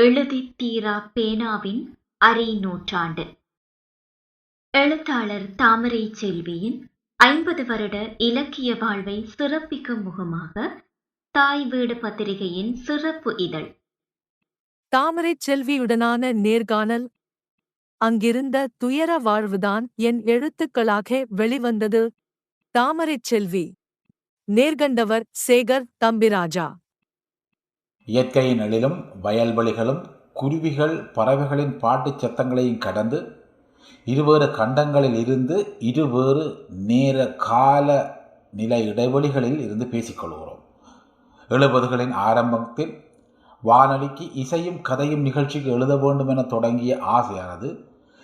எழுதித் தீரா பேனாவின் அரை நூற்றாண்டு. எழுத்தாளர் தாமரை செல்வியின் ஐம்பது வருட இலக்கிய வாழ்வை சிறப்பிக்கும் முகமாக தாய் வீடு பத்திரிகையின் சிறப்பு இதழ். தாமரைச் செல்வியுடனான நேர்காணல். அங்கிருந்த துயர வாழ்வுதான் என் எழுத்துக்களாக வெளிவந்தது. தாமரைச் செல்வி. நேர்கண்டவர் சேகர் தம்பிராஜா. இயற்கையின் எழிலும் வயல்வெளிகளும் குருவிகள் பறவைகளின் பாட்டுச் சத்தங்களையும் கடந்து இருவேறு கண்டங்களில் இருந்து இருவேறு நேர கால நில இடைவெளிகளில் இருந்து பேசிக்கொள்கிறோம். எழுபதுகளின் ஆரம்பத்தில் வானொலிக்கு இசையும் கதையும் நிகழ்ச்சிக்கு எழுத வேண்டும் என தொடங்கிய ஆசையானது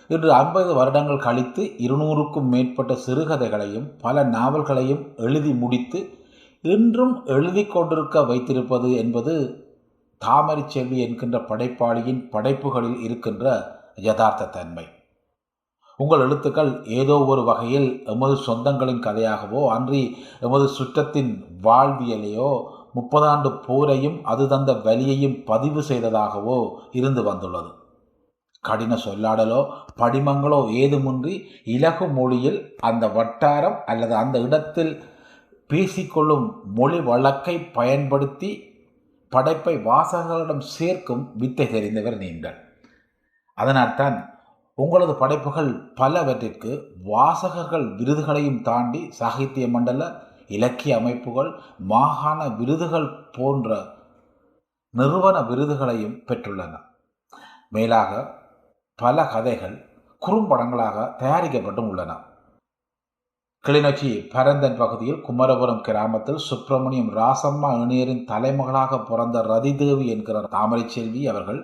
இன்று ஐம்பது வருடங்கள் கழித்து இருநூறுக்கும் மேற்பட்ட சிறுகதைகளையும் பல நாவல்களையும் எழுதி முடித்து இன்றும் எழுதி கொண்டிருக்க வைத்திருப்பது என்பது தாமரை செல்வி என்கின்ற படைப்பாளியின் படைப்புகளில் இருக்கின்ற யதார்த்த தன்மை. உங்கள் எழுத்துக்கள் ஏதோ ஒரு வகையில் எமது சொந்தங்களின் கதையாகவோ அன்றி எமது சுற்றத்தின் வாழ்வியலையோ முப்பதாண்டு போரையும் அது தந்த வலியையும் பதிவு செய்ததாகவோ இருந்து வந்துள்ளது. கடின சொல்லாடலோ படிமங்களோ ஏதுமின்றி இலகு மொழியில் அந்த வட்டாரம் அல்லது அந்த இடத்தில் பேசிக்கொள்ளும் மொழி வழக்கை பயன்படுத்தி படைப்பை வாசகர்களிடம் சேர்க்கும் வித்தை தெரிந்தவர் நீங்கள். அதனால்தான் உங்களது படைப்புகள் பலவற்றிற்கு வாசகர்கள் விருதுகளையும் தாண்டி சாகித்ய மண்டல இலக்கிய அமைப்புகள் மாகாண விருதுகள் போன்ற நிறுவன விருதுகளையும் பெற்றுள்ளன. மேலாக பல கதைகள் குறும்படங்களாக தயாரிக்கப்பட்டும் உள்ளன. கிளிநொச்சி பரந்தன் பகுதியில் குமரபுரம் கிராமத்தில் சுப்பிரமணியம் ராசம்மா இணையரின் தலைமகளாக பிறந்த ரதிதேவி என்கிற தாமரை செல்வி அவர்கள்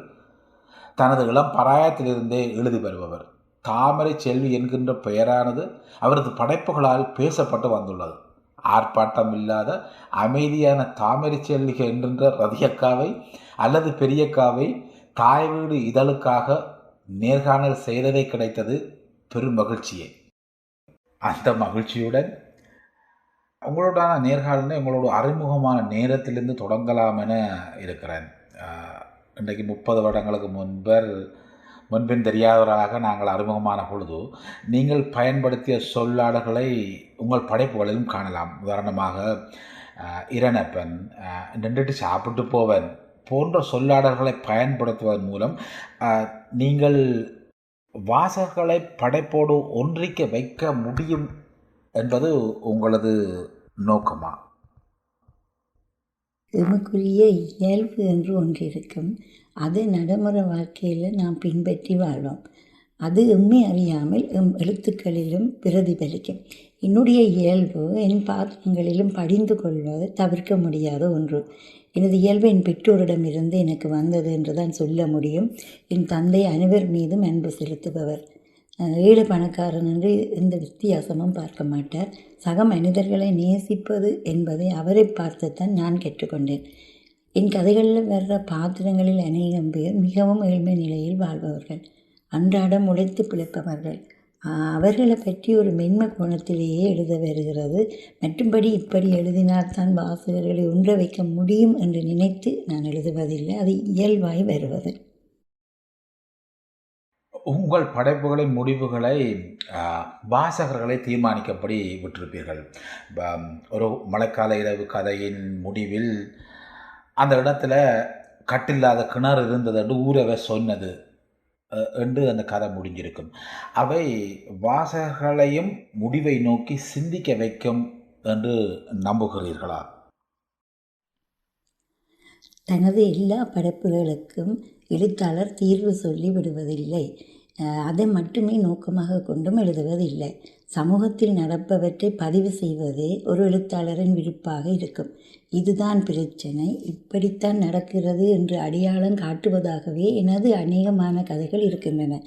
தனது இளம் பராயத்திலிருந்தே எழுதி வருபவர் தாமரை செல்வி என்கின்ற பெயரானது அவரது படைப்புகளால் பேசப்பட்டு வந்துள்ளது. ஆர்ப்பாட்டம் இல்லாத அமைதியான தாமரை செல்வி என்கின்ற ரதியக்காவை அல்லது பெரியக்காவை தாய் வீடு இதழுக்காக நேர்காணல் செய்ததை கிடைத்தது பெரும் மகிழ்ச்சியே. அந்த மகிழ்ச்சியுடன் உங்களோடான நேர்காணலை உங்களோட அறிமுகமான நேரத்திலிருந்து தொடங்கலாம் என இருக்கிறேன். இன்றைக்கு முப்பது வருடங்களுக்கு முன்பர் முன்பின் தெரியாதவர்களாக நாங்கள் அறிமுகமான பொழுது நீங்கள் பயன்படுத்திய சொல்லாடல்களை உங்கள் படைப்புகளிலும் காணலாம். உதாரணமாக இரணப்பன் நின்றுட்டு சாப்பிட்டு போவன் போன்ற சொல்லாடல்களை பயன்படுத்துவதன் மூலம் நீங்கள் வாசகர்களை படைப்போடு ஒன்றிக்க வைக்க முடியும் என்பது உங்களது நோக்கமா? எமக்குரிய இயல்பு என்று ஒன்று இருக்கும் அது நடைமுறை வாழ்க்கையில் நாம் பின்பற்றி வாழ்வோம். அது எம்மை அறியாமல் எம் எழுத்துக்களிலும் பிரதிபலிக்கும். என்னுடைய இயல்பு என் பாத்திரங்களிலும் படிந்து கொள்வது தவிர்க்க முடியாத ஒன்று. எனது இயல்பு என் பெற்றோரிடமிருந்து எனக்கு வந்தது என்று தான் சொல்ல முடியும். என் தந்தை அனைவர் மீதும் அன்பு செலுத்துபவர். ஏழு பணக்காரன் என்று எந்த வித்தியாசமும் பார்க்க மாட்டார். சக மனிதர்களை நேசிப்பது என்பதை அவரை பார்த்துத்தான் நான் கேட்டுக்கொண்டேன். என் கதைகளில் வர்ற பாத்திரங்களில் அநேகம் பேர் மிகவும் ஏழ்மை நிலையில் வாழ்பவர்கள். அன்றாடம் உழைத்து பிழைப்பவர்கள். அவர்களை பற்றி ஒரு மென்ம கோணத்திலேயே எழுத வருகிறது. மற்றும்படி இப்படி எழுதினால்தான் வாசகர்களை ஒன்ற வைக்க முடியும் என்று நினைத்து நான் எழுதுவதில்லை. அது இயல்பாய் வருவது. உங்கள் படைப்புகளின் முடிவுகளை வாசகர்களை தீர்மானிக்கப்படி விட்டிருப்பீர்கள். ஒரு மழைக்கால இரவு கதையின் முடிவில் அந்த இடத்துல கட்டில்லாத கிணறு இருந்தது என்று ஊரவை சொன்னது. என்று அந்த கதை முடிஞ்சிருக்கும். அவை வாசகர்களையும் முடிவை நோக்கி சிந்திக்க வைக்கும் என்று நம்புகிறீர்களா? தனது எல்லா படைப்புகளுக்கும் எழுத்தாளர் தீர்வு சொல்லி விடுவதில்லை அதை மட்டுமே நோக்கமாக கொண்டும் எழுதுவதில்லை. சமூகத்தில் நடப்பவற்றை பதிவு செய்வதே ஒரு எழுத்தாளரின் விருப்பாக இருக்கும். இதுதான் பிரச்சனை. இப்படித்தான் நடக்கிறது என்று அடையாளம் காட்டுவதாகவே எனது அநேகமான கதைகள் இருக்கின்றன.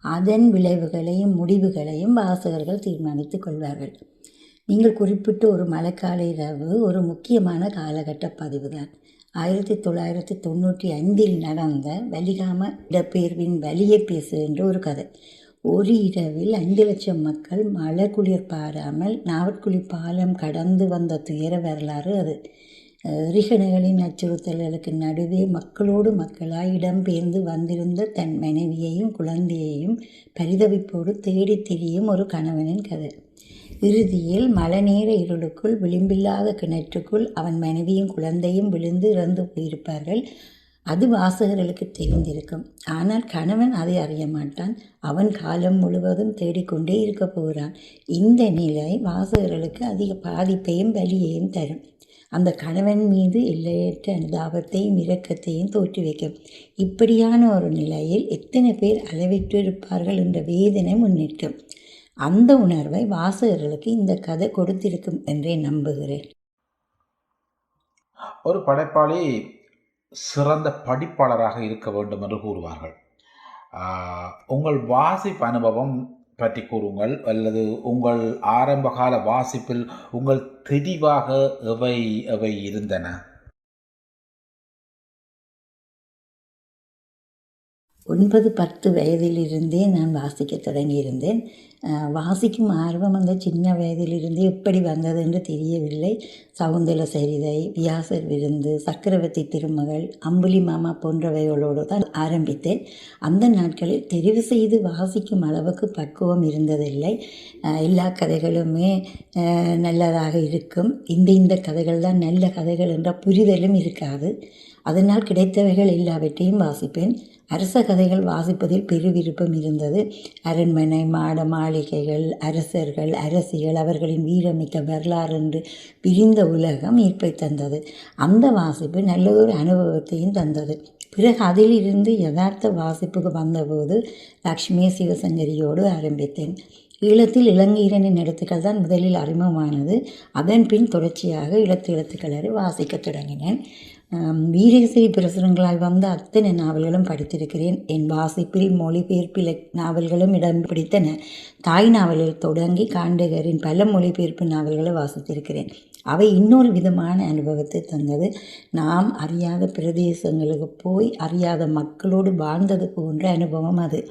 அதன் விளைவுகளையும் முடிவுகளையும் வாசகர்கள் தீர்மானித்துக் கொள்வார்கள். நீங்கள் குறிப்பிட்ட ஒரு மழைக்கால இரவு ஒரு முக்கியமான காலகட்ட பதிவுதான். ஆயிரத்தி தொள்ளாயிரத்தி தொண்ணூற்றி ஐந்தில் நடந்த வலிகாம இடப்பெயர்வின் வலியை பேசுகின்ற ஒரு கதை. ஒரு இரவில் ஐந்து லட்சம் மக்கள் மழை குளிர் பாராமல் நாவற்குழி பாலம் கடந்து வந்த துயர வரலாறு அது. எறிகணைகளின் அச்சுறுத்தல்களுக்கு நடுவே மக்களோடு மக்களாய் இடம்பெயர்ந்து வந்திருந்த தன் மனைவியையும் குழந்தையையும் பரிதவிப்போடு தேடித் திரியும் ஒரு கணவனின் கதை. இறுதியில் மழைநேர இருளுக்குள் விளிம்பில்லாத கிணற்றுக்குள் அவன் மனைவியும் குழந்தையும் விழுந்து இறந்து போயிருப்பார்கள். அது வாசகர்களுக்கு தெரிந்திருக்கும். ஆனால் கணவன் அதை அறிய மாட்டான். அவன் காலம் முழுவதும் தேடிக்கொண்டே இருக்க போகிறான். இந்த நிலை வாசகர்களுக்கு அதிக பாதிப்பையும் வலியையும் தரும். அந்த கணவன் மீது எல்லையற்ற அனுதாபத்தையும் இரக்கத்தையும் தோற்றுவிக்கும் இப்படியான ஒரு நிலையில் எத்தனை பேர் அளவிட்டு இருப்பார்கள் என்ற வேதனை முன்னிற்கும். அந்த உணர்வை வாசகர்களுக்கு இந்த கதை கொடுத்திருக்கும் என்றே நம்புகிறேன். ஒரு படைப்பாளி சிறந்த படிப்பாளராக இருக்க வேண்டும் என்று கூறுவார்கள். உங்கள் வாசிப்பு அனுபவம் பற்றி கூறுங்கள் அல்லது உங்கள் ஆரம்பகால வாசிப்பில் உங்கள் தெளிவாக எவை எவை இருந்தன? ஒன்பது பத்து வயதிலிருந்தே நான் வாசிக்க தொடங்கியிருந்தேன். வாசிக்கும் ஆர்வம் அந்த சின்ன வயதிலிருந்தே எப்படி வந்தது என்று தெரியவில்லை. சவுந்தர சரிதை வியாசர் விருந்து சக்கரவர்த்தி திருமகள் அம்புலி மாமா போன்றவைகளோடு தான் ஆரம்பித்தேன். அந்த நாட்களில் தெரிவு செய்து வாசிக்கும் அளவுக்கு பக்குவம் இருந்ததில்லை. எல்லா கதைகளுமே நல்லதாக இருக்கும். இந்த இந்த கதைகள் தான் நல்ல கதைகள் என்ற புரிதலும் இருக்காது. அதனால் கிடைத்தவைகள் எல்லாவற்றையும் வாசிப்பேன். அரச கதைகள் வாசிப்பதில் பெரு விருப்பம் இருந்தது. அரண்மனை மாட மாளிகைகள் அரசர்கள் அரசிகள் அவர்களின் வீரமிக்க வரலாறு என்று விரிந்த உலகம் ஈர்ப்பை தந்தது. அந்த வாசிப்பு நல்லதொரு அனுபவத்தையும் தந்தது. பிறகு அதிலிருந்து யதார்த்த வாசிப்புக்கு வந்தபோது லக்ஷ்மி சிவசங்கரியோடு ஆரம்பித்தேன். ஈழத்தில் இளங்கீரனின் எழுத்துக்கள் தான் முதலில் அறிமுகமானது. அதன் பின் தொடர்ச்சியாக இழத்து எழுத்துக்களை வாசிக்கத் தொடங்கினேன். ஆம், பிரசுரங்களால் வந்த அத்தனை நாவல்களும் படித்திருக்கிறேன். என் வாசிப்பில் மொழிபெயர்ப்பில் நாவல்களும் இடம் பிடித்தன. தாய் நாவலில் தொடங்கி காண்டகரின் பல மொழிபெயர்ப்பு நாவல்களை வாசித்திருக்கிறேன். அவை இன்னொரு விதமான அனுபவத்தை தந்தது. நாம் அறியாத பிரதேசங்களுக்கு போய் அறியாத மக்களோடு வாழ்ந்தது போன்ற அனுபவம் அது.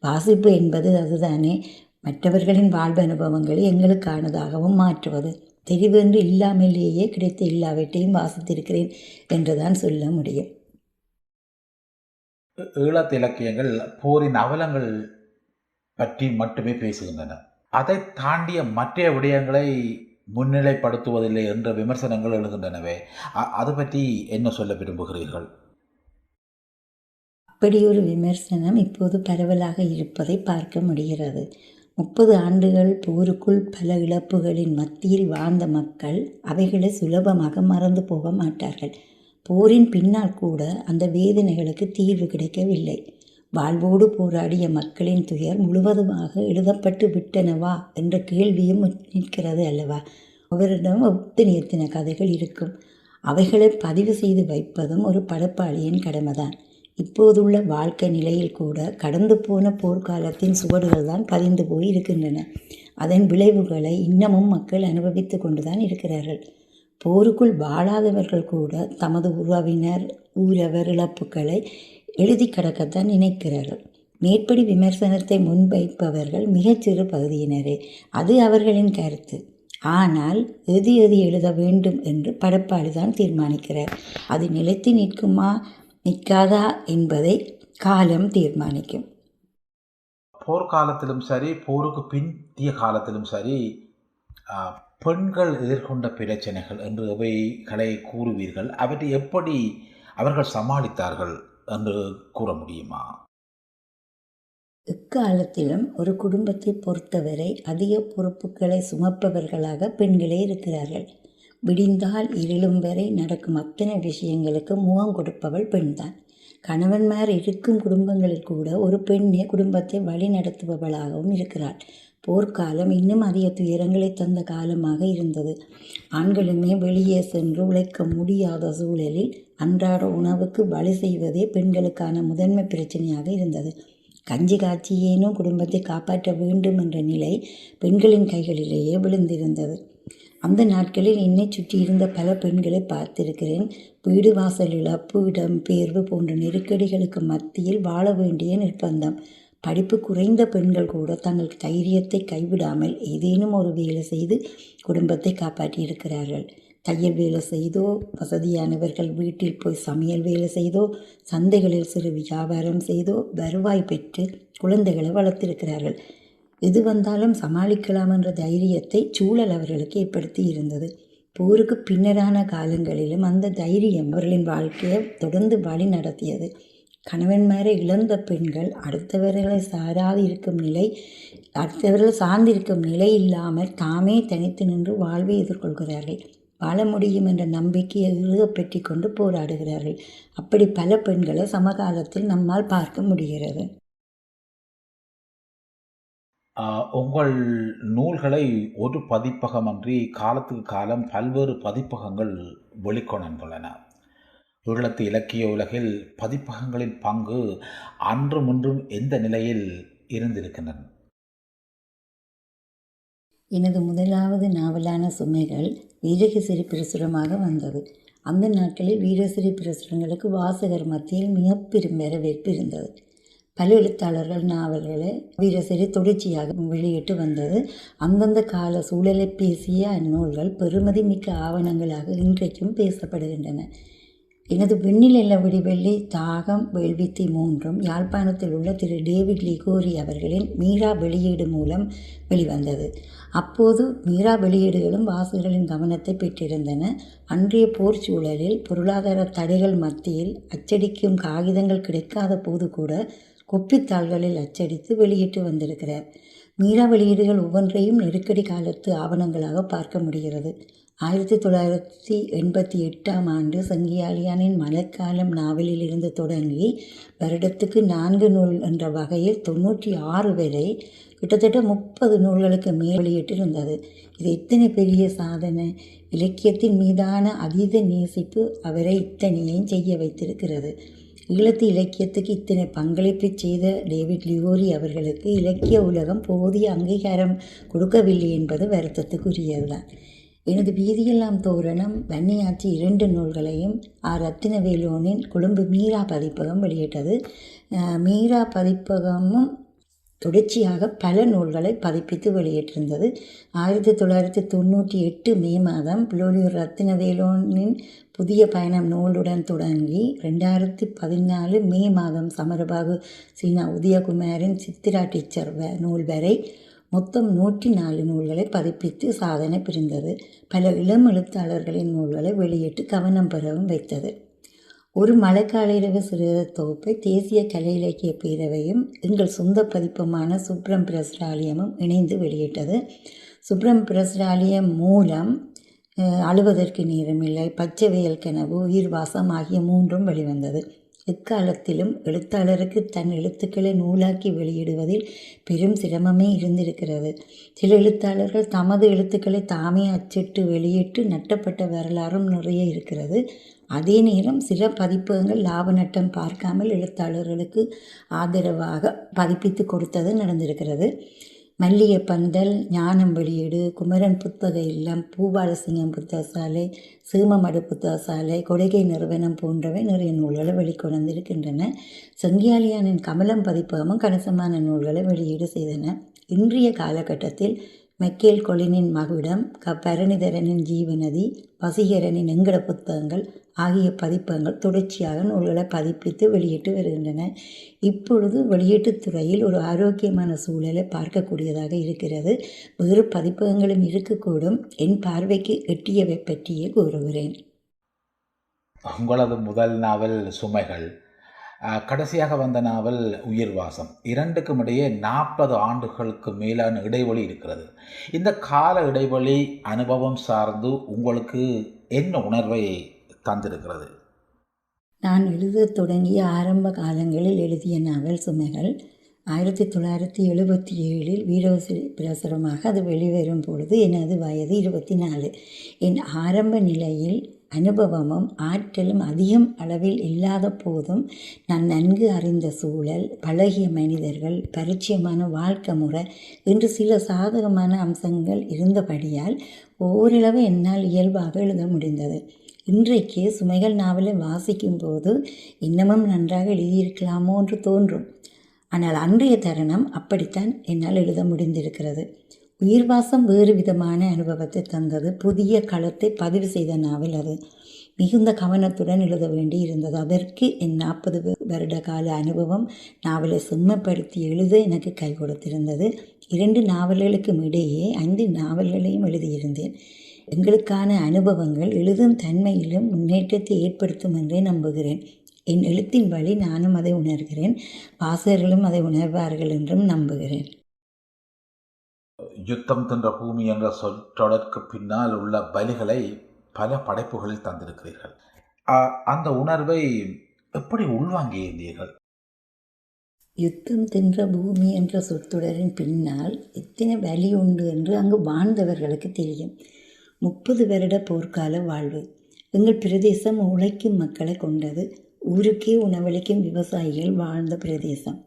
வாசிப்பு என்பது அதுதானே. மற்றவர்களின் வாழ்வு அனுபவங்களை எங்களுக்கானதாகவும் மாற்றுவது. தெரிவென்று இல்லாமலேயே கிடைத்த எல்லாவற்றையும் வாசித்திருக்கிறேன் என்றுதான் சொல்ல முடியும். ஈழத்து இலக்கியங்கள் போரின் அவலங்கள் பற்றி மட்டுமே பேசுகின்றன. அதை தாண்டிய மற்ற விடயங்களை முன்னிலைப்படுத்துவதில்லை என்ற விமர்சனங்கள் எழுகின்றனவே. அது பற்றி என்ன சொல்ல விரும்புகிறீர்கள்? அப்படி ஒரு விமர்சனம் இப்போது பரவலாக இருப்பதை பார்க்க முடிகிறது. முப்பது ஆண்டுகள் போருக்குள் பல இழப்புகளின் மத்தியில் வாழ்ந்த மக்கள் அவைகளை சுலபமாக மறந்து போக மாட்டார்கள். போரின் பின்னால் கூட அந்த வேதனைகளுக்கு தீர்வு கிடைக்கவில்லை. வாழ்வோடு போராடிய மக்களின் துயர் முழுவதுமாக எழுதப்பட்டு விட்டனவா என்ற கேள்வியும் நிற்கிறது அல்லவா? அவரிடம் எத்தனை கதைகள் இருக்கும். அவைகளை பதிவு செய்து வைப்பதும் ஒரு படைப்பாளியின் கடமைதான். இப்போதுள்ள வாழ்க்கை நிலையில் கூட கடந்து போன போர்க்காலத்தின் சுவடுகள் தான் பதிந்து போய் இருக்கின்றன. அதன் விளைவுகளை இன்னமும் மக்கள் அனுபவித்து கொண்டுதான் இருக்கிறார்கள். போருக்குள் வாழாதவர்கள் கூட தமது உறவினர் ஊரவர் இழப்புகளை எழுதி கடக்கத்தான் நினைக்கிறார்கள். மேற்படி விமர்சனத்தை முன்வைப்பவர்கள் மிகச்சிறு பகுதியினரே. அது அவர்களின் கருத்து. ஆனால் எது எது எழுத வேண்டும் என்று படைப்பாளி தான் தீர்மானிக்கிறார். அது நிலைத்து நிற்குமா? நிற்காதா என்பதை காலம் தீர்மானிக்கும். போர்க்காலத்திலும் சரி போருக்கு பிந்திய காலத்திலும் சரி பெண்கள் எதிர்கொண்ட பிரச்சனைகள் என்று எவைகளை கூறுவீர்கள். அவற்றை எப்படி அவர்கள் சமாளித்தார்கள் என்று கூற முடியுமா? எக்காலத்திலும் ஒரு குடும்பத்தை பொறுத்தவரை அதிக பொறுப்புகளை சுமப்பவர்களாக பெண்களே இருக்கிறார்கள். விடிந்தால் இருளும் வரை நடக்கும் அத்தனை விஷயங்களுக்கு முகம் கொடுப்பவள் பெண்தான். கணவன்மார் இருக்கும் குடும்பங்களில் கூட ஒரு பெண்ணே குடும்பத்தை வழி நடத்துபவளாகவும் இருக்கிறாள். போர்க்காலம் இன்னும் அதிக துயரங்களை தந்த காலமாக இருந்தது. ஆண்களுமே வெளியே சென்று உழைக்க முடியாத சூழலில் அன்றாட உணவுக்கு வழி செய்வதே பெண்களுக்கான முதன்மை பிரச்சனையாக இருந்தது. கஞ்சி காய்ச்சியேனும் குடும்பத்தை காப்பாற்ற வேண்டும் என்ற நிலை பெண்களின் கைகளிலேயே விழுந்திருந்தது. அந்த நாட்களில் என்னை சுற்றி இருந்த பல பெண்களை பார்த்திருக்கிறேன். வீடு வாசல் இழப்பு இடம்பெயர்வு போன்ற நெருக்கடிகளுக்கு மத்தியில் வாழ வேண்டிய நிர்பந்தம். படிப்பு குறைந்த பெண்கள் கூட தங்கள் தைரியத்தை கைவிடாமல் ஏதேனும் ஒரு வேலை செய்து குடும்பத்தை காப்பாற்றியிருக்கிறார்கள். தையல் வேலை செய்தோ வசதியானவர்கள் வீட்டில் போய் சமையல் வேலை செய்தோ சந்தைகளில் சிறு வியாபாரம் செய்தோ வருவாய் பெற்று குழந்தைகளை வளர்த்திருக்கிறார்கள். எது வந்தாலும் சமாளிக்கலாம் என்ற தைரியத்தை சூழல் அவர்களுக்கு ஏற்படுத்தி இருந்தது. போருக்கு பின்னரான காலங்களிலும் அந்த தைரியம் அவர்களின் வாழ்க்கையை தொடர்ந்து வழி நடத்தியது. கணவன்மாரை இழந்த பெண்கள் அடுத்தவர்களை சாராது இருக்கும் நிலை அடுத்தவர்கள் சார்ந்திருக்கும் நிலை இல்லாமல் தாமே தனித்து நின்று வாழ்வை எதிர்கொள்கிறார்கள். வாழ முடியும் என்ற நம்பிக்கையை இறுகப்பற்றி கொண்டு போராடுகிறார்கள். அப்படி பல பெண்களை சமகாலத்தில் நம்மால் பார்க்க முடிகிறது. உங்கள் நூல்களை ஒரு பதிப்பகமன்றி காலத்துக்கு காலம் பல்வேறு பதிப்பகங்கள் வெளிக்கொணர்ந்துள்ளன. ஈழத்து இலக்கிய உலகில் பதிப்பகங்களின் பங்கு அன்றும் இன்றும் எந்த நிலையில் இருந்திருக்கின்றன? எனது முதலாவது நாவலான சுமைகள் வீரகசிரி பிரசுரமாக வந்தது. அந்த நாட்களில் வீரசிறி பிரசுரங்களுக்கு வாசகர் மத்தியில் மிக பெரும் வரவேற்பு இருந்தது. பல எழுத்தாளர்கள் நாவல்களை வீரசிறி தொடர்ச்சியாக வெளியிட்டு வந்தது. அந்தந்த கால சூழலை பேசிய அந்நூல்கள் பெறுமதி மிக்க ஆவணங்களாக இன்றைக்கும் பேசப்படுகின்றன. எனது விண்ணில் விடிவெள்ளி தாகம் வேள்வித்தி மூன்றும் யாழ்ப்பாணத்தில் உள்ள திரு. டேவிட் லிகோரி அவர்களின் மீரா வெளியீடு மூலம் வெளிவந்தது. அப்போது மீரா வெளியீடுகளும் வாசகர்களின் கவனத்தை பெற்றிருந்தன. அன்றைய போர் சூழலில் பொருளாதார தடைகள் மத்தியில் அச்சடிக்கும் காகிதங்கள் கிடைக்காத போது கூட குப்பித்தாள்களில் அச்சடித்து வெளியிட்டு வந்திருக்கிறார். மீரா வெளியீடுகள் ஒவ்வொன்றையும் நெருக்கடி காலத்து ஆவணங்களாக பார்க்க முடிகிறது. ஆயிரத்தி தொள்ளாயிரத்தி எண்பத்தி எட்டாம் ஆண்டு சங்கியாலியானின் மழைக்காலம் நாவலில் இருந்து தொடங்கி வருடத்துக்கு நான்கு நூல் என்ற வகையில் தொண்ணூற்றி ஆறு வரை கிட்டத்தட்ட முப்பது நூல்களுக்கு மேல் வெளியிட்டிருந்தது. இது இத்தனை பெரிய சாதனை. இலக்கியத்தின் மீதான அதீத நேசிப்பு அவரை இத்தனையும் செய்ய வைத்திருக்கிறது. ஈழத்து இலக்கியத்துக்கு இத்தனை பங்களிப்பை செய்த டேவிட் லியோரி அவர்களுக்கு இலக்கிய உலகம் போதிய அங்கீகாரம் கொடுக்கவில்லை என்பது வருத்தத்துக்குரியதுதான். எனது வீதியெல்லாம் தோரணம் வன்னியாட்சி இரண்டு நூல்களையும் ஆர். ரத்தினவேலோனின் கொழும்பு மீரா பதிப்பகம் வெளியிட்டது. மீரா பதிப்பகமும் தொடர்ச்சியாக பல நூல்களை பதிப்பித்து வெளியிட்டிருந்தது. ஆயிரத்தி தொள்ளாயிரத்தி தொண்ணூற்றி எட்டு மே மாதம் புலோலியூர் ரத்தினவேலோனின் புதிய பயணம் நூலுடன் தொடங்கி ரெண்டாயிரத்தி பதினாலு மே மாதம் சமரபாகு சீனா உதயகுமாரின் சித்திரா டீச்சர் வ- நூல் வரை மொத்தம் நூற்றி நாலு நூல்களை பதிப்பித்து சாதனை புரிந்தது. பல இளம் எழுத்தாளர்களின் நூல்களை வெளியிட்டு கவனம் பெறவும் வைத்தது. ஒரு மழைக்கால இரவு சிறுகதை தொகுப்பை தேசிய கலை இலக்கிய பேரவையும் எங்கள் சொந்த பதிப்புமான சுப்ரம் பிரஸ்ராலயமும் இணைந்து வெளியிட்டது. சுப்ரம் பிரஸ்ராலயம் மூலம் அழுவதற்கு நேரமில்லை பச்சை வெயில் கனவு உயிர் வாசம் ஆகிய மூன்றும் வெளிவந்தது. எக்காலத்திலும் எழுத்தாளருக்கு தன் எழுத்துக்களை நூலாக்கி வெளியிடுவதில் பெரும் சிரமமே இருந்திருக்கிறது. சில எழுத்தாளர்கள் தமது எழுத்துக்களை தாமே அச்சிட்டு வெளியிட்டு நட்டப்பட்ட வரலாறும் நிறைய இருக்கிறது. அதே நேரம் சில பதிப்பகங்கள் லாப நட்டம் பார்க்காமல் எழுத்தாளர்களுக்கு ஆதரவாக பதிப்பித்து கொடுத்தது நடந்திருக்கிறது. மல்லிகை பந்தல் ஞானம் வெளியீடு குமரன் புத்தக இல்லம் பூபாலசிங்கம் புத்தகசாலை சீமமடு புத்தகசாலை கொடைகை நிறுவனம் போன்றவை நிறைய நூல்களை வெளிக்கொணர்ந்திருக்கின்றன. செங்கியாலியானின் கமலம் பதிப்பகமும் கணிசமான நூல்களை வெளியீடு செய்தன. இன்றைய காலகட்டத்தில் மெக்கேல் கொலினின் மகுடம் க பரணிதரனின் ஜீவநதி வசீகரனின் எங்கட புத்தகங்கள் ஆகிய பதிப்பகங்கள் தொடர்ச்சியாக நூல்களை பதிப்பித்து வெளியிட்டு வருகின்றன. இப்பொழுது வெளியீட்டுத் துறையில் ஒரு ஆரோக்கியமான சூழலை பார்க்கக்கூடியதாக இருக்கிறது. வேறு பதிப்பகங்களும் இருக்கக்கூடும். என் பார்வைக்கு எட்டியவை பற்றியே கூறுகிறேன். உங்களது முதல் நாவல் சுமைகள். கடைசியாக வந்த நாவல் உயிர்வாசம். இரண்டுக்கும் இடையே நாற்பது ஆண்டுகளுக்கு மேலான இடைவெளி இருக்கிறது. இந்த கால இடைவெளி அனுபவம் சார்ந்து உங்களுக்கு என்ன உணர்வை தந்திருக்கிறது. நான் எழுதத் தொடங்கிய ஆரம்ப காலங்களில் எழுதிய நாவல் சுமைகள் ஆயிரத்தி தொள்ளாயிரத்தி எழுபத்தி ஏழில் வீரவசி பிரசுரமாக அது வெளிவரும் பொழுது எனது வயது இருபத்தி நாலு என் ஆரம்ப நிலையில் அனுபவமும் ஆற்றலும் அதிகம் அளவில் இல்லாத போதும் நான் நன்கு அறிந்த சூழல் பழகிய மனிதர்கள் பரிச்சயமான வாழ்க்கை முறை என்று சில சாதகமான அம்சங்கள் இருந்தபடியால் ஓரளவு என்னால் இயல்பாக எழுத முடிந்தது. இன்றைக்கு சுமைகள் நாவலை வாசிக்கும் போது இன்னமும் நன்றாக எழுதியிருக்கலாமோ என்று தோன்றும். ஆனால் அன்றைய தருணம் அப்படித்தான் என்னால் எழுத முடிந்திருக்கிறது. உயிர்வாசம் வேறு விதமான அனுபவத்தை தந்தது. புதிய களத்தை பதிவு செய்த நாவல் அது. மிகுந்த கவனத்துடன் எழுத வேண்டி இருந்தது. அதற்கு என் நாற்பது வருட கால அனுபவம் நாவலை செம்மப்படுத்தி எழுத எனக்கு கை கொடுத்திருந்தது. இரண்டு நாவல்களுக்கும் இடையே ஐந்து நாவல்களையும் எழுதியிருந்தேன். எங்களுக்கான அனுபவங்கள் எழுதும் தன்மையிலும் முன்னேற்றத்தை ஏற்படுத்தும் என்றே நம்புகிறேன். என் எழுத்தின் வழி நானும் அதை உணர்கிறேன். வாசகர்களும் அதை உணர்வார்கள் என்றும் நம்புகிறேன். யுத்தம் தின்ற பூமி என்ற சொற்றொடருக்கு பின்னால் உள்ள பலிகளை பல படைப்புகளில் தந்திருக்கிறீர்கள். அந்த உணர்வை எப்படி உள்வாங்கியிருந்தீர்கள் யுத்தம் தின்ற பூமி என்ற சொற்றொடரின் பின்னால் எத்தனை வலி உண்டு என்று அங்கு வாழ்ந்தவர்களுக்கு தெரியும். முப்பது வருட போர்க்கால வாழ்வு. எங்கள் பிரதேசம் உழைக்கும் மக்களை கொண்டது. ஊருக்கே உணவளிக்கும் விவசாயிகள் வாழ்ந்த பிரதேசம்.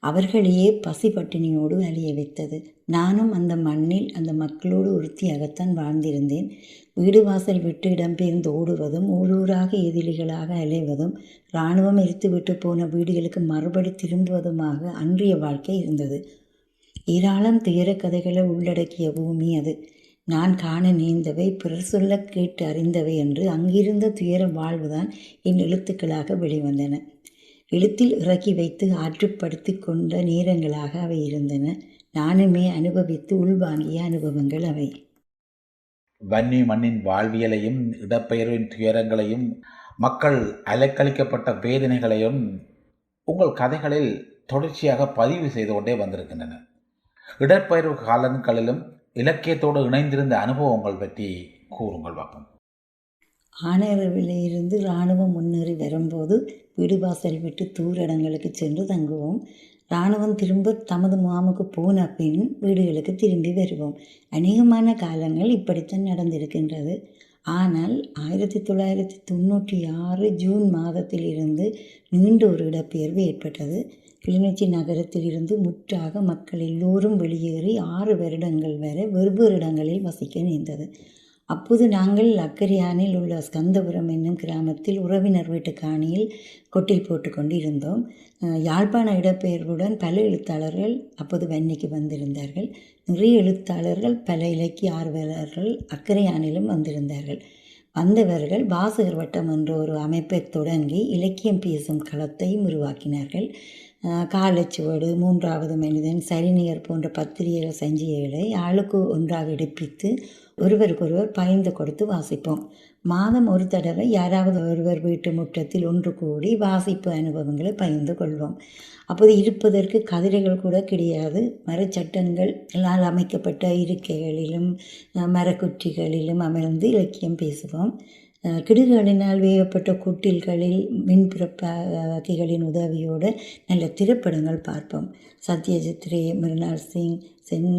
அவர்களையே பசி பட்டினியோடு அழிய வைத்தது. நானும் அந்த மண்ணில் அந்த மக்களோடு ஒருத்தியாகத்தான் வாழ்ந்திருந்தேன். வீடு வாசல் விட்டு இடம்பெயர்ந்து ஓடுவதும் ஊரூராக எதிரிகளாக அலைவதும் இராணுவம் எரித்துவிட்டு போன வீடுகளுக்கு மறுபடி திரும்புவதுமாக அன்றைய வாழ்க்கை இருந்தது. ஏராளம் துயர கதைகளை உள்ளடக்கிய பூமி அது. நான் காண நேர்ந்தவை பிறர் சொல்ல கேட்டு அறிந்தவை என்று அங்கிருந்த துயர வாழ்வுதான் என் எழுத்துக்களாக வெளிவந்தன. எழுத்தில் இறக்கி வைத்து ஆற்றுப்படுத்தி கொண்ட நேரங்களாக அவை இருந்தன. நானுமே அனுபவித்து உள்வாங்கிய அனுபவங்கள் அவை. வன்னி மண்ணின் வாழ்வியலையும் இடப்பெயர்வின் துயரங்களையும் மக்கள் அலைக்கழிக்கப்பட்ட வேதனைகளையும் உங்கள் கதைகளில் தொடர்ச்சியாக பதிவு செய்து கொண்டே வந்திருக்கின்றன. இடப்பெயர்வு காலங்களிலும் இலக்கியத்தோடு இணைந்திருந்த அனுபவங்கள் பற்றி கூறுங்கள் பார்ப்போம். ஆனரவில் இருந்து இராணுவம் முன்னேறி வரும்போது வீடுவாசல் விட்டு தூர இடங்களுக்கு சென்று தங்குவோம். இராணுவம் திரும்ப தமது முகாமுக்கு போன பின் வீடுகளுக்கு திரும்பி வருவோம். அநேகமான காலங்கள் இப்படித்தான் நடந்திருக்கின்றது. ஆனால் ஆயிரத்தி தொள்ளாயிரத்தி தொண்ணூற்றி ஆறு ஜூன் மாதத்தில் இருந்து நீண்ட ஒரு இடப்பெயர்வு ஏற்பட்டது. கிளிநொச்சி நகரத்தில் இருந்து முற்றாக மக்கள் எல்லோரும் வெளியேறி ஆறு வருடங்கள் வரை வெவ்வேறு இடங்களில் வசிக்க நேர்ந்தது. அப்போது நாங்கள் அக்கரியானில் உள்ள ஸ்கந்தபுரம் என்னும் கிராமத்தில் உறவினர் வீட்டு காணியில் கொட்டில் போட்டுக்கொண்டு இருந்தோம் யாழ்ப்பாண இடப்பெயர்வுடன் பல எழுத்தாளர்கள் அப்போது வன்னிக்கு வந்திருந்தார்கள். நிறைய எழுத்தாளர்கள் பல இலக்கிய ஆர்வலர்கள் அக்கரையானிலும் வந்திருந்தார்கள். வந்தவர்கள் வாசகர் வட்டம் என்ற ஒரு அமைப்பை தொடங்கி இலக்கியம் பேசும் களத்தையும் உருவாக்கினார்கள். காலச்சுவடு மூன்றாவது மனிதன் சரிநிகர் போன்ற பத்திரிகைகள் சஞ்சிகைகளை ஆளுக்கு ஒன்றாக எடுப்பித்து ஒருவருக்கொருவர் பகிர்ந்து கொடுத்து வாசிப்போம். மாதம் ஒரு தடவை யாராவது ஒருவர் வீட்டு முற்றத்தில் ஒன்று கூடி வாசிப்பு அனுபவங்களை பகிர்ந்து கொள்வோம். அப்போது இருப்பதற்கு கதிரைகள் கூட கிடையாது. மரச்சட்டங்களால் அமைக்கப்பட்ட இருக்கைகளிலும் மரக்குற்றிகளிலும் அமர்ந்து இலக்கியம் பேசுவோம். கிடுகளினால் வேகப்பட்ட குட்டில்களில் குட்டில்களில் மின்புறப்பாக்கிகளின் உதவியோடு நல்ல திரைப்படங்கள் பார்ப்போம். சத்யஜித் ரே மிருனால் சிங் சென்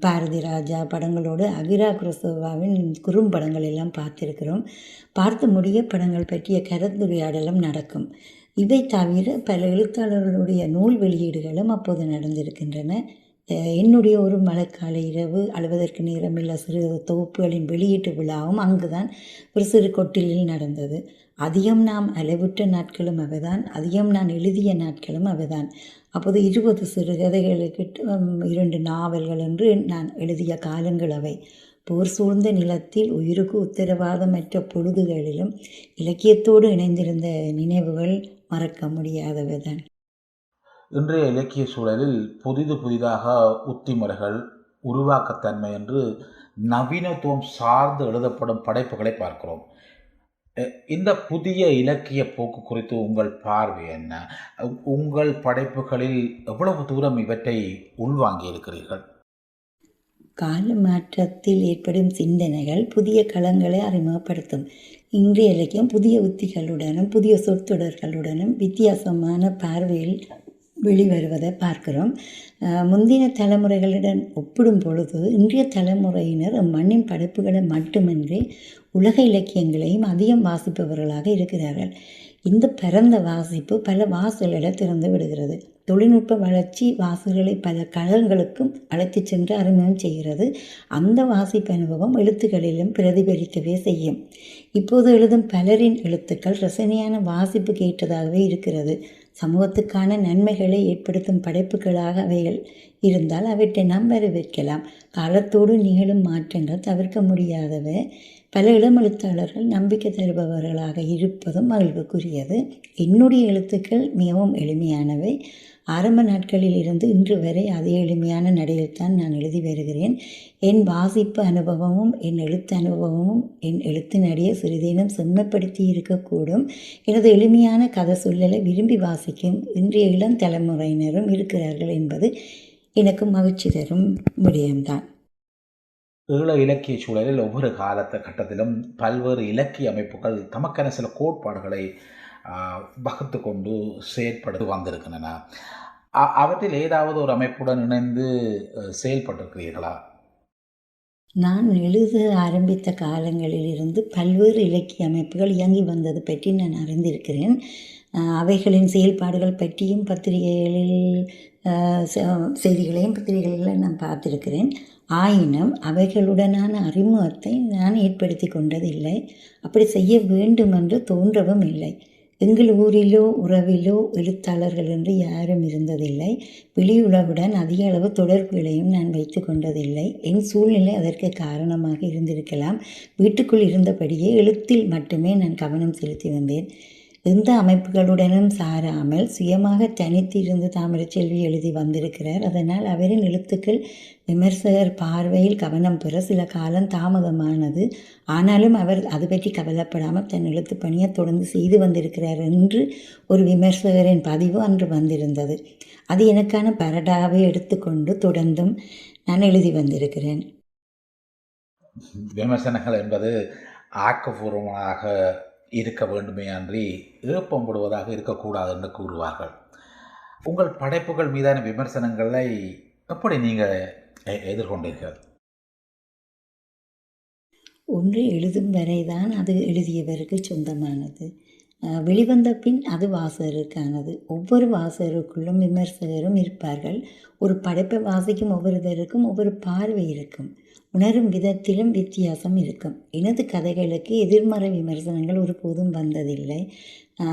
பாரதி ராஜா படங்களோடு அகிரா குரசோவாவின் குறும்படங்கள் எல்லாம் பார்த்திருக்கிறோம். பார்த்து முடிய படங்கள் பற்றிய கலந்துரையாடலும் நடக்கும். இவை தவிர பல எழுத்தாளர்களுடைய நூல் வெளியீடுகளும் அப்போது நடந்திருக்கின்றன. என்னுடைய ஒரு மழைக்கால இரவு அழுவதற்கு நேரமில்ல. சிறு தொகுப்புகளின் வெளியீட்டு விழாவும் அங்குதான் ஒரு சிறு கொட்டிலில் நடந்தது. அதிகம் நாம் அளவுற்ற நாட்களும் அவைதான். அதிகம் நான் எழுதிய நாட்களும் அவைதான். அப்போது இருபது சிறுகதைகளுக்கு இரண்டு நாவல்கள் என்று நான் எழுதிய காலங்கள் அவை. போர் சூழ்ந்த நிலத்தில் உயிருக்கு உத்தரவாதமற்ற பொழுதுகளிலும் இலக்கியத்தோடு இணைந்திருந்த நினைவுகள் மறக்க முடியாதவைதான். இன்றைய இலக்கிய சூழலில் புதிது புதிதாக உத்திமுறைகள் உருவாக்கத்தன்மை என்று நவீனத்துவம் சார்ந்து எழுதப்படும் படைப்புகளை பார்க்கிறோம். இந்த புதிய இலக்கிய போக்கு குறித்து உங்கள் பார்வை என்ன? உங்கள் படைப்புகளில் எவ்வளவு தூரம் இவற்றை உள்வாங்கி இருக்கிறீர்கள்? கால மாற்றத்தில் ஏற்படும் சிந்தனைகள் புதிய களங்களை அறிமுகப்படுத்தும். இன்றைய இலக்கியம் புதிய உத்திகளுடனும் புதிய சொற்றொடர்களுடனும் வித்தியாசமான பார்வையில் வெளிவருவதை பார்க்கிறோம். முந்தின தலைமுறைகளுடன் ஒப்பிடும் பொழுது இன்றைய தலைமுறையினர் மண்ணின் படைப்புகளை மட்டுமின்றி உலக இலக்கியங்களையும் அதிகம் வாசிப்பவர்களாக இருக்கிறார்கள். இந்த பரந்த வாசிப்பு பல வாசல்களை திறந்து விடுகிறது. தொழில்நுட்ப வளர்ச்சி வாசல்களை பல களங்களுக்கும் அழைத்து சென்று அறிமுகம் செய்கிறது. அந்த வாசிப்பு அனுபவம் எழுத்துக்களிலும் பிரதிபலிக்கவே செய்யும். இப்போது எழுதும் பலரின் எழுத்துக்கள் ரசனையான வாசிப்புக்கு ஏற்றதாகவே இருக்கிறது. சமூகத்துக்கான நன்மைகளை ஏற்படுத்தும் படைப்புகளாக அவைகள் இருந்தால் அவற்றை நாம் வரவேற்கலாம். காலத்தோடு நிகழும் மாற்றங்கள் தவிர்க்க முடியாதவை. பல இளம் எழுத்தாளர்கள் நம்பிக்கை தருபவர்களாக இருப்பதும் மகிழ்வுக்குரியது. என்னுடைய எழுத்துக்கள் மிகவும் எளிமையானவை. ஆரம்ப நாட்களில் இருந்து இன்று வரை அதே எளிமையான நடையில்தான் நான் எழுதி வருகிறேன். என் வாசிப்பு அனுபவமும் என் எழுத்து அனுபவமும் என் எழுத்து நடையை சிறிதேனும் செம்மைப்படுத்தி இருக்கக்கூடும். எனது எளிமையான கதை சொல்லலை விரும்பி வாசிக்கும் இன்றைய இளம் தலைமுறையினரும் இருக்கிறார்கள் என்பது எனக்கு மகிழ்ச்சி தரும் விடயம்தான். ஈழ இலக்கிய சூழலில் ஒவ்வொரு காலத்த கட்டத்திலும் பல்வேறு இலக்கிய அமைப்புகள் தமக்கென சில கோட்பாடுகளை வகுத்து கொண்டு செயற்படுத்தி வந்திருக்கின்றன. அவற்றில் ஏதாவது ஒரு அமைப்புடன் இணைந்து செயல்பட்டிருக்கிறீர்களா? நான் எழுத ஆரம்பித்த காலங்களில் இருந்து பல்வேறு இலக்கிய அமைப்புகள் இயங்கி வந்தது பற்றி நான் அறிந்திருக்கிறேன். அவைகளின் செயல்பாடுகள் பற்றியும் பத்திரிகைகளில் செ- செய்திகளையும் பத்திரிகைகளில் நான் பார்த்திருக்கிறேன். ஆயினும் அவைகளுடனான அறிமுகத்தை நான் ஏற்படுத்தி கொண்டதில்லை. அப்படி செய்ய வேண்டும் என்று தோன்றவும் இல்லை. எங்கள் ஊரிலோ உறவிலோ எழுத்தாளர்கள் என்று யாரும் இருந்ததில்லை. வெளியுலகுடன் அதிக அளவு தொடர்புகளையும் நான் வைத்து கொண்டதில்லை. என் சூழ்நிலை அதற்கு காரணமாக இருந்திருக்கலாம். வீட்டுக்குள் இருந்தபடியே எழுத்தில் மட்டுமே நான் கவனம் செலுத்தி வந்தேன். எந்த அமைப்புகளுடனும் சாராமல் சுயமாக தனித்து இருந்து தாமரைச்செல்வி எழுதி வந்திருக்கிறார். அதனால் அவரின் எழுத்துக்கள் விமர்சகர் பார்வையில் கவனம் பெற சில காலம் தாமதமானது. ஆனாலும் அவர் அது பற்றி கவலைப்படாமல் தன் எழுத்து பணியை தொடர்ந்து செய்து வந்திருக்கிறார் என்று ஒரு விமர்சகரின் பதிவு அன்று வந்திருந்தது. அது எனக்கான பரடாவை எடுத்துக்கொண்டு தொடர்ந்தும் நான் எழுதி வந்திருக்கிறேன். விமர்சனங்கள் என்பது ஆக்கப்பூர்வமாக இருக்க வேண்டுமே அன்றி ஏப்பம் விடுவதாக இருக்கக்கூடாது என்று கூறுவார்கள். உங்கள் படைப்புகள் மீதான விமர்சனங்களை எப்படி நீங்கள் எ- எதிர்கொண்டீர்கள்? ஒன்று எழுதும் வரைதான் அது எழுதியவருக்கு சொந்தமானது. வெளிவந்த பின் அது வாசகருக்கானது. ஒவ்வொரு வாசகருக்குள்ளும் விமர்சகரும் இருப்பார்கள். ஒரு படைப்பை வாசிக்கும் ஒவ்வொருவருக்கும் ஒவ்வொரு பார்வை இருக்கும். உணரும் விதத்திலும் வித்தியாசம் இருக்கும். எனது கதைகளுக்கு எதிர்மறை விமர்சனங்கள் ஒருபோதும் வந்ததில்லை.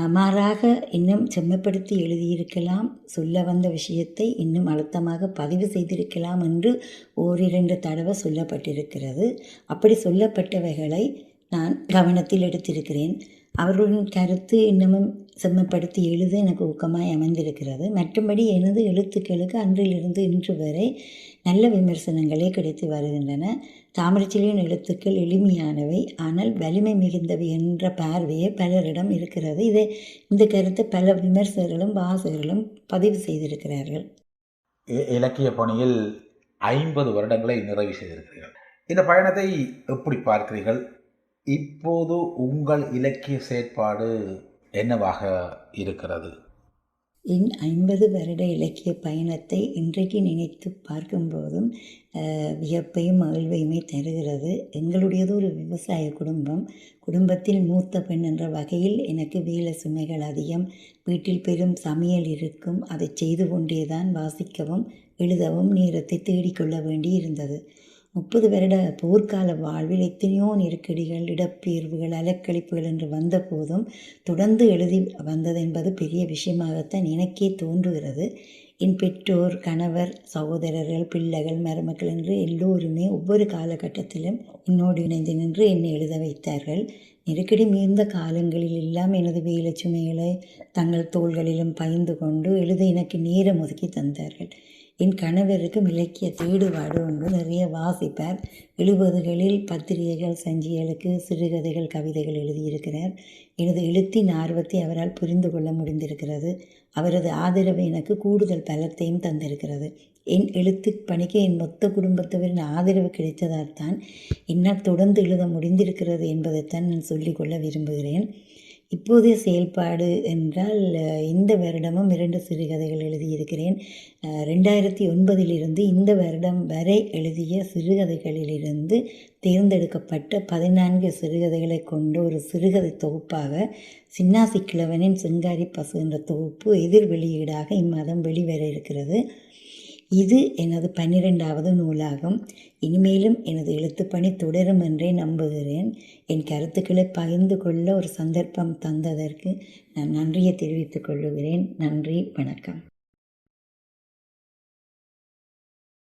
மாறாக இன்னும் செம்மைப்படுத்தி எழுதியிருக்கலாம். சொல்ல வந்த விஷயத்தை இன்னும் அழுத்தமாக பதிவு செய்திருக்கலாம் என்று ஓரிரண்டு தடவை சொல்லப்பட்டிருக்கிறது. அப்படி சொல்லப்பட்டவைகளை நான் கவனத்தில் எடுத்திருக்கிறேன். அவர்களின் கருத்து இன்னமும் செம்மைப்படுத்தி எழுத எனக்கு ஊக்கமாய் அமைந்திருக்கிறது. மற்றும்படி எனது எழுத்துக்களுக்கு அன்றிலிருந்து இன்று வரை நல்ல விமர்சனங்களே கிடைத்து வருகின்றன. தாமரைச்செல்வியின் எழுத்துக்கள் எளிமையானவை ஆனால் வலிமை மிகுந்தவை என்ற பார்வையே பலரிடம் இருக்கிறது. இதை இந்த கருத்தை பல விமர்சகர்களும் வாசகர்களும் பதிவு செய்திருக்கிறார்கள். இ- இலக்கிய பணியில் ஐம்பது வருடங்களை நிறைவு செய்திருக்கிறீர்கள். இந்த பயணத்தை எப்படி பார்க்கிறீர்கள்? இப்போது உங்கள் இலக்கிய செயற்பாடு என்னவாக இருக்கிறது? என் ஐம்பது வருட இலக்கிய பயணத்தை இன்றைக்கு நினைத்து பார்க்கும்போதும் வியப்பையும் மகிழ்வையுமே தருகிறது. எங்களுடையது ஒரு விவசாய குடும்பம். குடும்பத்தில் மூத்த பெண் என்ற வகையில் எனக்கு வேலை சுமைகள் அதிகம். வீட்டில் பெரும் சமையல் இருக்கும். அதை செய்து கொண்டே தான் வாசிக்கவும் எழுதவும் நேரத்தை தேடிக்கொள்ள வேண்டி இருந்தது முப்பது வருட போர்க்கால வாழ்வில் எத்தனையோ நெருக்கடிகள் இடப்பெயர்வுகள் அலக்கழிப்புகள் என்று வந்த போதும் தொடர்ந்து எழுதி வந்தது என்பது பெரிய விஷயமாகத்தான் எனக்கே தோன்றுகிறது. என் பெற்றோர் கணவர் சகோதரர்கள் பிள்ளைகள் மருமக்கள் என்று எல்லோருமே ஒவ்வொரு காலகட்டத்திலும் என்னோடு இணைந்து நின்று என்னை எழுத வைத்தார்கள். நெருக்கடி மிகுந்த காலங்களில் எல்லாம் எனது வேலை சுமைகளை தங்கள் தோள்களிலும் பகிர்ந்து கொண்டு எழுத எனக்கு நேரம் ஒதுக்கி தந்தார்கள். என் கணவருக்கும் இலக்கிய தேடுபாடு உண்டு நிறைய வாசிப்பார். எழுபதுகளில் பத்திரிகைகள் சஞ்சிகளுக்கு சிறுகதைகள் கவிதைகள் எழுதியிருக்கிறார். எனது எழுத்தின் ஆர்வத்தை அவரால் புரிந்து கொள்ள முடிந்திருக்கிறது. அவரது ஆதரவு எனக்கு கூடுதல் பலத்தையும் தந்திருக்கிறது. என் எழுத்து பணிக்கு என் மொத்த குடும்பத்தவரின் ஆதரவு கிடைத்ததால் தான் என்னால் தொடர்ந்து எழுத முடிந்திருக்கிறது என்பதைத்தான் நான் சொல்லிக்கொள்ள விரும்புகிறேன். இப்போதைய செயல்பாடு என்றால் இந்த வருடமும் இரண்டு சிறுகதைகள் எழுதியிருக்கிறேன். ரெண்டாயிரத்தி ஒன்பதிலிருந்து இந்த வருடம் வரை எழுதிய சிறுகதைகளிலிருந்து தேர்ந்தெடுக்கப்பட்ட பதினான்கு சிறுகதைகளை கொண்ட ஒரு சிறுகதை தொகுப்பாக சின்னாசி கிழவனின் சிங்காரி பசு என்ற தொகுப்பு எதிர் வெளியீடாக இம்மாதம் வெளிவர இருக்கிறது. இது எனது பன்னிரெண்டாவது நூலாகும். இனிமேலும் எனது எழுத்துப்பணி தொடரும் என்றே நம்புகிறேன். என் கருத்துக்களை பகிர்ந்து கொள்ள ஒரு சந்தர்ப்பம் தந்ததற்கு நான் நன்றியை தெரிவித்துக் கொள்ளுகிறேன் நன்றி வணக்கம்.